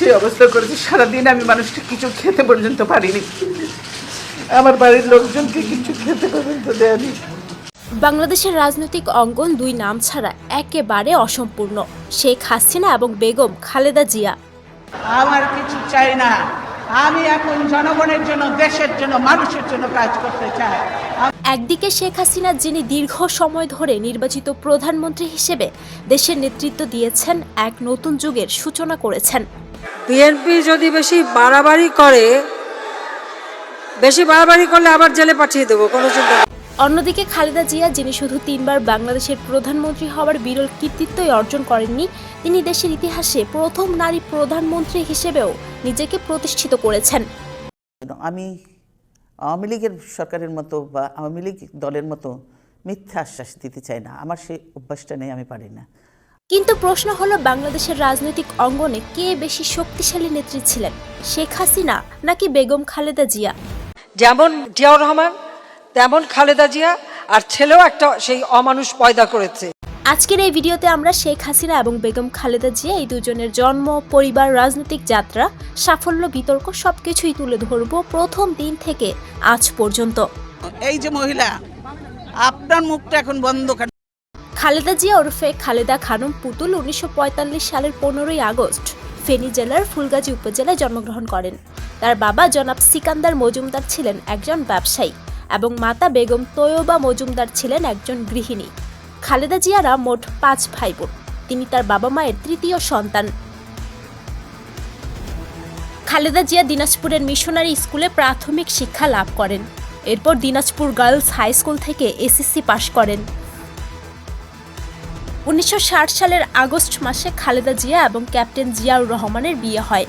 সেই অবস্থা করেছে। সারাদিন আমি মানুষটা কিছু খেতে পর্যন্ত পারিনি। আমার বাড়ির লোকজনকে কিছু খেতে পর্যন্ত দেয়নি। বাংলাদেশের রাজনৈতিক অঙ্গন দুই নাম ছাড়া একেবারে অসম্পূর্ণ। শেখ হাসিনা এবং বেগম খালেদা জিয়া। আমার কিছু চাই না। আমি এখন জনগণের জন্য দেশের জন্য মানুষের জন্য কাজ করতে চাই। একদিকে শেখ হাসিনা যিনি দীর্ঘ সময় ধরে নির্বাচিত প্রধানমন্ত্রী হিসেবে দেশের নেতৃত্ব দিয়েছেন এক নতুন যুগের সূচনা করেছেন। বিএনপি যদি বেশি বাড়াবাড়ি করে বেশি বাড়াবাড়ি করলে আবার জেলে পাঠিয়ে দেবো কোনো চিন্তা অন্যদিকে খালেদা জিয়া যিনি শুধু তিনবার বাংলাদেশের প্রধানমন্ত্রী হওয়ার বিরল কৃতিত্বই অর্জন করেননি তিনি দেশের ইতিহাসে প্রথম নারী প্রধানমন্ত্রী হিসেবেও নিজেকে প্রতিষ্ঠিত করেছেন। আমি আওয়ামী লীগের সরকারের মতো বা আওয়ামী লীগ দলের মতো মিথ্যা আশ্বাস দিতে চাই না। আমার সেই অভ্যাসটা নেই আমি পারি না। কিন্তু প্রশ্ন হলো বাংলাদেশের রাজনৈতিক অঙ্গনে কে বেশি শক্তিশালী নেত্রী ছিলেন শেখ হাসিনা নাকি বেগম খালেদা জিয়া? যেমন জিয়াউর রহমান তেমন খালেদা জিয়া আর ছেলেও একটা সেই অমানুষ পয়দা করেছে। আজকের এই ভিডিওতে আমরা শেখ হাসিনা এবং বেগম খালেদা জিয়া এই দুজনের জন্ম পরিবার রাজনৈতিক যাত্রা সাফল্য বিতর্ক সবকিছুই তুলে ধরব প্রথম দিন থেকে আজ পর্যন্ত। এই যে মহিলা আপনার মুখটা এখন বন্ধ কেন? খালেদা জিয়া ওরফে খালেদা খানম পুতুল উনিশশো পঁয়তাল্লিশ সালের পনেরোই আগস্ট ফেনী জেলার ফুলগাজী উপজেলায় জন্মগ্রহণ করেন। তার বাবা জনাব সিকান্দার মজুমদার ছিলেন একজন ব্যবসায়ী এবং মাতা বেগম তৈয়বা মজুমদার ছিলেন একজন গৃহিণী। খালেদা জিয়ারা মোট পাঁচ ভাই বোন তিনি তার বাবা মায়ের তৃতীয় সন্তান। খালেদা জিয়া দিনাজপুরের মিশনারি স্কুলে প্রাথমিক শিক্ষা লাভ করেন। এরপর দিনাজপুর গার্লস হাই স্কুল থেকে এসএসসি পাশ করেন। উনিশশো ষাট সালের আগস্ট মাসে খালেদা জিয়া এবং ক্যাপ্টেন জিয়াউর রহমানের বিয়ে হয়।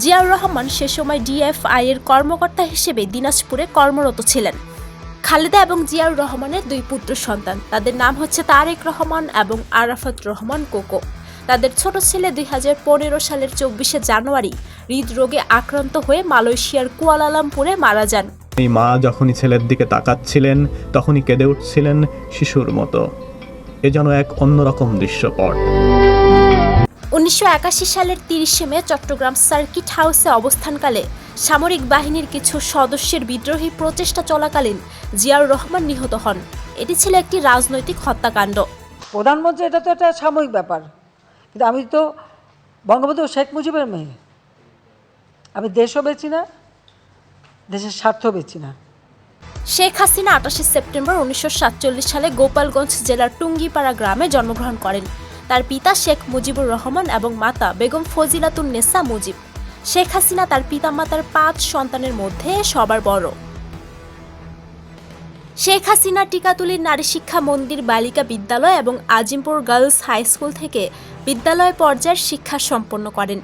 জিয়াউর রহমান সে সময় ডিএফআই এর কর্মকর্তা হিসেবে দিনাজপুরে কর্মরত ছিলেন। খালেদা এবং জিয়াউর রহমানের দুই পুত্র সন্তান। তাদের নাম হচ্ছে তারেক রহমান এবং আরাফাত রহমান কোকো। তাদের ছোট ছেলে দুই হাজার পনেরো সালের চব্বিশে জানুয়ারি হৃদরোগে আক্রান্ত হয়ে মালয়েশিয়ার কুয়ালালামপুরে মারা যান। এই মা যখনই ছেলের দিকে তাকাচ্ছিলেন, তখনই কেঁদে উঠছিলেন শিশুর মতো। এ যেন এক অন্যরকম দৃশ্যপট। উনিশশো একাশি সালের তিরিশে মে চট্টগ্রাম সার্কিট হাউসে অবস্থানকালে সামরিক বাহিনীর কিছু সদস্যের বিদ্রোহী প্রচেষ্টা চলাকালীন জিয়াউর রহমান নিহত হন। এটি ছিল একটি রাজনৈতিক হত্যাকাণ্ড। প্রধানমন্ত্রী এটা তো একটা সাময়িক ব্যাপার। কিন্তু আমি তো বঙ্গবন্ধু শেখ মুজিবের মেয়ে। আমি দেশও বেচি না দেশের স্বার্থ বেচি না। শেখ হাসিনা আটাশে সেপ্টেম্বর উনিশশো সাতচল্লিশ সালে গোপালগঞ্জ জেলার টুঙ্গিপাড়া গ্রামে জন্মগ্রহণ করেন। তার পিতা শেখ মুজিবুর রহমান এবং মাতা বেগম ফজিলাতুন নেসা মুজিব। শেখ হাসিনা তার পিতামাতার পাঁচ সন্তানের মধ্যে সবার বড়। শেখ হাসিনা টিকাতুলির নারী শিক্ষা মন্দির, বালিকা বিদ্যালয় এবং আজিমপুর গার্লস হাই স্কুল থেকে বিদ্যালয় পর্যায়ের শিক্ষা সম্পন্ন করেন।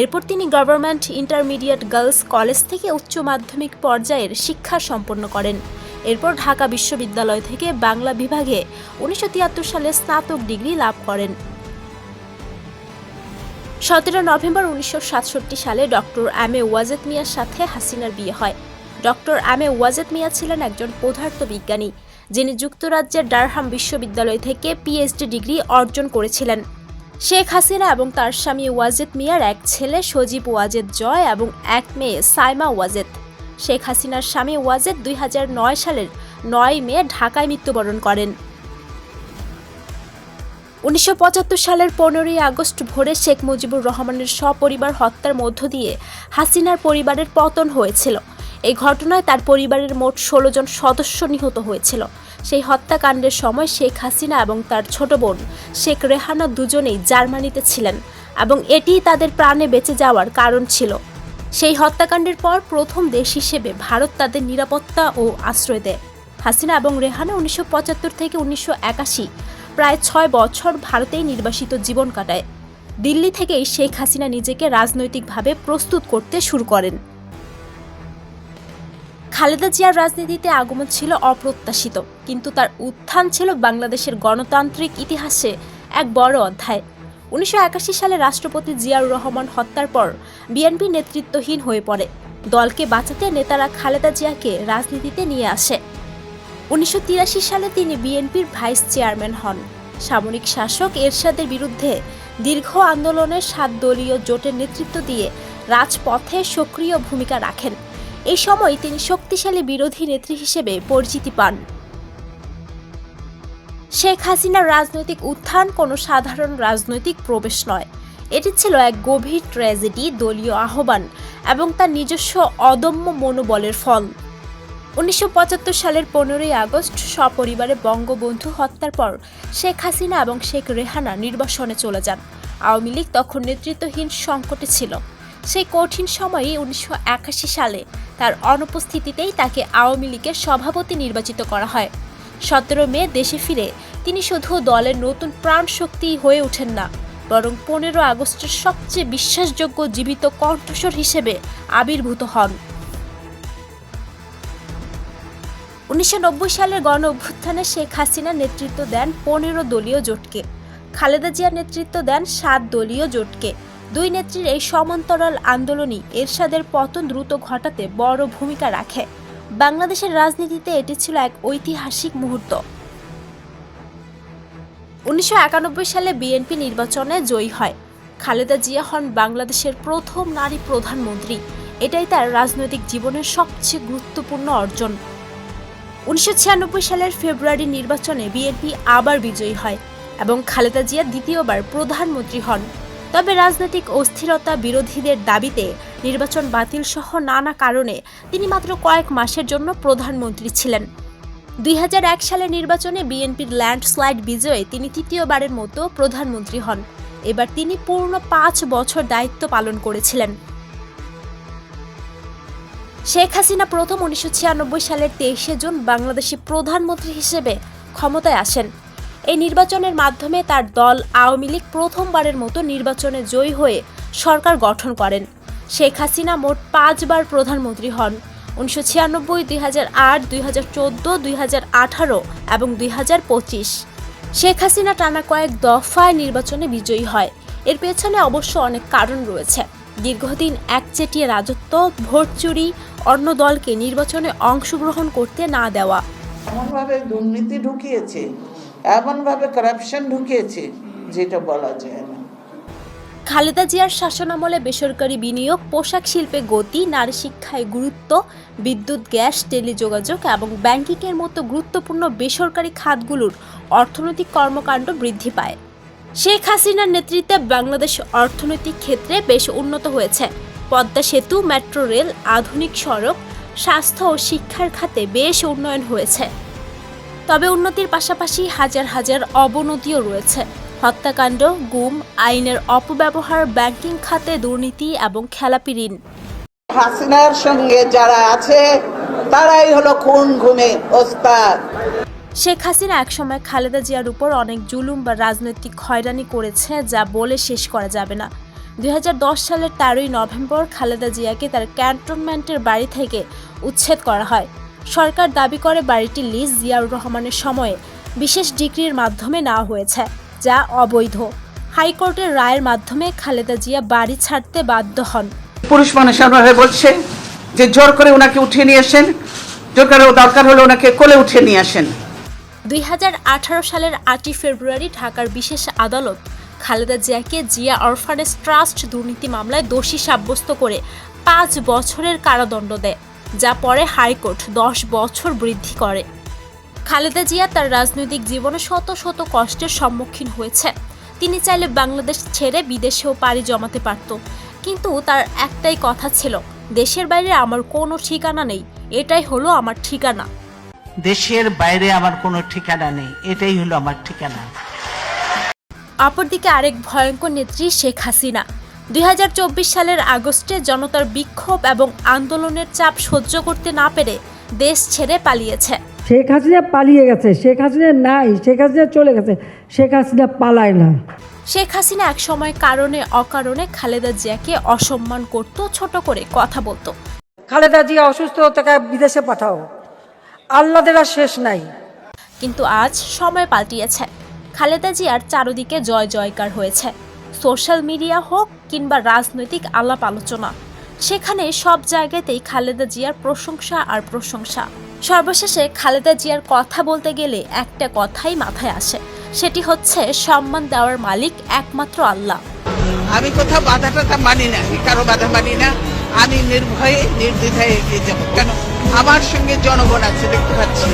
এরপর তিনি গভর্নমেন্ট ইন্টারমিডিয়েট গার্লস কলেজ থেকে উচ্চ মাধ্যমিক পর্যায়ের শিক্ষা সম্পন্ন করেন। এরপর ঢাকা বিশ্ববিদ্যালয় থেকে বাংলা বিভাগে উনিশশো তিয়াত্তর সালে স্নাতক ডিগ্রি লাভ করেন। সতেরো নভেম্বর উনিশশো সাতষট্টি সালে ডক্টর এম এ ওয়াজেদ মিয়ার সাথে হাসিনার বিয়ে হয়। Doctor M A Wazed Miah ছিলেন একজন পদার্থ বিজ্ঞানী, যিনি যুক্তরাজ্যের ডারহাম বিশ্ববিদ্যালয় থেকে পিএইচডি ডিগ্রি অর্জন করেছিলেন। শেখ হাসিনা এবং তার স্বামী ওয়াজেদ মিয়ার এক ছেলে সজীব ওয়াজেদ জয় এবং এক মেয়ে সাইমা ওয়াজেদ। শেখ হাসিনার স্বামী ওয়াজেদ দুই হাজার নয় সালের নয় মে ঢাকায় মৃত্যুবরণ করেন। উনিশশো পঁচাত্তর সালের পনেরোই আগস্ট ভোরে শেখ মুজিবুর রহমানের সপরিবার হত্যার মধ্য দিয়ে হাসিনার পরিবারের পতন হয়েছিল। এই ঘটনায় তার পরিবারের মোট ষোলো জন সদস্য নিহত হয়েছিল। সেই হত্যাকাণ্ডের সময় শেখ হাসিনা এবং তার ছোট বোন শেখ রেহানা দুজনেই জার্মানিতে ছিলেন এবং এটিই তাদের প্রাণে বেঁচে যাওয়ার কারণ ছিল। সেই হত্যাকাণ্ডের পর প্রথম দেশ হিসেবে ভারত তাদের নিরাপত্তা ও আশ্রয় দেয়। হাসিনা এবং রেহানা উনিশশো পঁচাত্তর থেকে উনিশশো একাশি প্রায় ছয় বছর ভারতেই নির্বাসিত জীবন কাটায়। দিল্লি থেকেই শেখ হাসিনা নিজেকে রাজনৈতিকভাবে প্রস্তুত করতে শুরু করেন। খালেদা জিয়ার রাজনীতিতে আগমন ছিল অপ্রত্যাশিত, কিন্তু তার উত্থান ছিল বাংলাদেশের গণতান্ত্রিক ইতিহাসে এক বড় অধ্যায়। উনিশশো একাশি সালে রাষ্ট্রপতি জিয়াউর রহমান হত্যার পর বিএনপি নেতৃত্বহীন হয়ে পড়ে। দলকে বাঁচাতে নেতারা খালেদা জিয়াকে রাজনীতিতে নিয়ে আসে। উনিশশো তিরাশি সালে তিনি বিএনপির ভাইস চেয়ারম্যান হন। সামরিক শাসক এরশাদের বিরুদ্ধে দীর্ঘ আন্দোলনের সাত দলীয় জোটের নেতৃত্ব দিয়ে রাজপথে সক্রিয় ভূমিকা রাখেন। এই সময় তিনি শক্তিশালী বিরোধী নেত্রী হিসেবে পরিচিতি পান। শেখ হাসিনার রাজনৈতিক উত্থান কোনো সাধারণ রাজনৈতিক প্রবেশ নয়। এটি ছিল এক গভীর ট্র্যাজেডি, দলীয় আহ্বান এবং তার নিজস্ব অদম্য মনোবলের ফল। উনিশশো পঁচাত্তর সালের পনেরোই আগস্ট সপরিবারে বঙ্গবন্ধু হত্যার পর শেখ হাসিনা এবং শেখ রেহানা নির্বাসনে চলে যান। আওয়ামী লীগ তখন নেতৃত্বহীন সংকটে ছিল। সেই কঠিন সময়ে উনিশশো একাশি সালে তার অনুপস্থিতিতেই তাকে আওয়ামী লীগের সভাপতি নির্বাচিত করা হয়। সতেরো মে দেশে ফিরে তিনি শুধু দলের নতুন প্রাণ শক্তি হয়ে ওঠেন না, বরং পনেরো আগস্টের সবচেয়ে বিশ্বাসযোগ্য জীবিত কণ্ঠস্বর হিসেবে আবির্ভূত হন। উনিশশো নব্বই সালের গণ অভ্যুত্থানে শেখ হাসিনা নেতৃত্ব দেন পনেরো দলীয় জোটকে। খালেদা জিয়ার নেতৃত্ব দেন সাত দলীয় জোটকে। দুই নেত্রীর এই সমান্তরাল আন্দোলনই এরশাদের পতন দ্রুত ঘটাতে বড় ভূমিকা রাখে। বাংলাদেশের রাজনীতিতে এটি ছিল এক ঐতিহাসিক মুহূর্ত। উনিশশো একানব্বই সালে বিএনপি নির্বাচনে জয়ী হয়। খালেদা জিয়া হন বাংলাদেশের প্রথম নারী প্রধানমন্ত্রী। এটাই তার রাজনৈতিক জীবনের সবচেয়ে গুরুত্বপূর্ণ অর্জন। উনিশশো ছিয়ানব্বই সালের ফেব্রুয়ারি নির্বাচনে বিএনপি আবার বিজয়ী হয় এবং খালেদা জিয়া দ্বিতীয়বার প্রধানমন্ত্রী হন। তবে রাজনৈতিক অস্থিরতা বিরোধীদের দাবিতে নির্বাচন বাতিল সহ নানা কারণে তিনি মাত্র কয়েক মাসের জন্য প্রধানমন্ত্রী ছিলেন। দুই সালের নির্বাচনে বিএনপির ল্যান্ডস্লাইড বিজয়ে তিনি তৃতীয়বারের মতো প্রধানমন্ত্রী হন। এবার তিনি পূর্ণ পাঁচ বছর দায়িত্ব পালন করেছিলেন। শেখ হাসিনা প্রথম উনিশশো ছিয়ানব্বই সালের তেইশে জুন বাংলাদেশে প্রধানমন্ত্রী হিসেবে ক্ষমতায় আসেন। এই নির্বাচনের মাধ্যমে তার দল আওয়ামী লীগ প্রথমবারের মতো নির্বাচনে জয়ী হয়ে সরকার গঠন করেন। শেখ হাসিনা মোট পাঁচবার প্রধানমন্ত্রী হন। উনিশশো ছিয়ানব্বই, দুই হাজার আট, দুই হাজার চোদ্দ, দুই হাজার আঠারো এবং দুই হাজার পঁচিশ। শেখ হাসিনা টানা কয়েক দফায় নির্বাচনে বিজয়ী হয়। এর পেছনে অবশ্য অনেক কারণ রয়েছে। দীর্ঘদিন একচেটিয়া রাজত্ব, ভোট চুরি, অন্য দলকে নির্বাচনে অংশগ্রহণ করতে না দেওয়া। দুর্নীতি ঢুকিয়েছে। এমনভাবে করাপশন ঢুকিয়েছে যেটা বলা যায় না। খালেদা জিয়ার শাসনামলে বেসরকারি বিনিয়োগ, পোশাক শিল্পে গতি, নারী শিক্ষায় গুরুত্ব, বিদ্যুৎ, গ্যাস, টেলিযোগাযোগ এবং ব্যাংকিংয়ের মতো গুরুত্বপূর্ণ বেসরকারি খাতগুলোর অর্থনৈতিক কর্মকাণ্ড বৃদ্ধি পায়। শেখ হাসিনার নেতৃত্বে বাংলাদেশ অর্থনৈতিক ক্ষেত্রে বেশ উন্নত হয়েছে। পদ্মা সেতু, মেট্রো রেল, আধুনিক সড়ক, স্বাস্থ্য ও শিক্ষার খাতে বেশ উন্নয়ন হয়েছে। তবে উন্নতির পাশাপাশি হাজার হাজার অবনতিও রয়েছে। হত্যাকাণ্ড গুম আইনের অপব্যবহার ব্যাংকিং খাতে দুর্নীতি এবং খেলাপি ঋণ। হাসিনার সঙ্গে যারা আছে তারাই হলো খুন ঘুমে ওস্তাদ। শেখ হাসিনা একসময় খালেদা জিয়ার উপর অনেক জুলুম বা রাজনৈতিক হয়রানি করেছে যা বলে শেষ করা যাবে না। দুই হাজার দশ সালের তেরোই নভেম্বর খালেদা জিয়াকে তার ক্যান্টনমেন্টের বাড়ি থেকে উচ্ছেদ করা হয়। সরকার দাবি করে বাড়িটি লিজ জিয়াউর রহমানের সময়ে বিশেষ ডিগ্রির মাধ্যমে নেওয়া হয়েছে যা অবৈধ। হাইকোর্টের রায়ের মাধ্যমে খালেদা জিয়া বাড়ি ছাড়তে বাধ্য হন। পুরুষ মানুষ বলছে যে জোর করে ওনাকে উঠিয়ে নিয়ে আসেন জোর করে দরকার হলে ওনাকে কোলে উঠিয়ে নিয়ে আসেন। দুই হাজার আঠারো সালের আটই ফেব্রুয়ারি ঢাকার বিশেষ আদালত খালেদা জিয়াকে জিয়া অরফানেজ ট্রাস্ট দুর্নীতি মামলায় দোষী সাব্যস্ত করে পাঁচ বছরের কারাদণ্ড দেয়। যা পরে হাইকোর্ট দশ বছর বৃদ্ধি করে। খালেদা জিয়া তার রাজনৈতিক জীবনে শত শত কষ্টের সম্মুখীন হয়েছে। তিনি চাইলে বাংলাদেশ ছেড়ে বিদেশেও পাড়ি জমাতে পারত। কিন্তু তার একটাই কথা ছিল দেশের বাইরে আমার কোনো ঠিকানা নেই এটাই হলো আমার ঠিকানা। দেশের বাইরে আমার কোনো ঠিকানা নেই এটাই হলো আমার ঠিকানা। অপরদিকে আরেক ভয়ঙ্কর নেত্রী শেখ হাসিনা। দুই হাজার চব্বিশ সালের আগস্টে জনতার বিক্ষোভ এবং আন্দোলনের চাপ সহ্য করতে না পেরে দেশ ছেড়ে পালিয়েছে। শেখ হাসিনা পালিয়ে গেছে শেখ হাসিনা নাই শেখ হাসিনা চলে গেছে শেখ হাসিনা পালায় না। শেখ হাসিনা একসময় কারণে অকারণে খালেদা জিয়াকে অসম্মান করত ছোট করে কথা বলতো। খালেদা জিয়া অসুস্থ তাকে বিদেশে পাঠাও আল্লাদের আর শেষ নাই। কিন্তু আজ সময় পাল্টিয়েছে। খালেদা জিয়ার চারদিকে জয় জয়কার হয়েছে। সোশ্যাল মিডিয়া হোক কিংবা রাজনৈতিক আলাপ আলোচনা, সেখানে সব জায়গাতেই খালেদা জিয়ার প্রশংসা আর প্রশংসা। সর্বশেষে খালেদা জিয়ার কথা বলতে গেলে একটা কথাই মাথায় আসে, সেটি হচ্ছে সম্মান দেওয়ার মালিক একমাত্র আল্লাহ। আমি কোথাও বাধা টাধা মানি না কারও বাধা মানি না। আমি নির্ভয়ে, নির্দ্বিধায় এগিয়ে যাব। কেন? আমার সঙ্গে জনগণ আছে, দেখতে পাচ্ছি।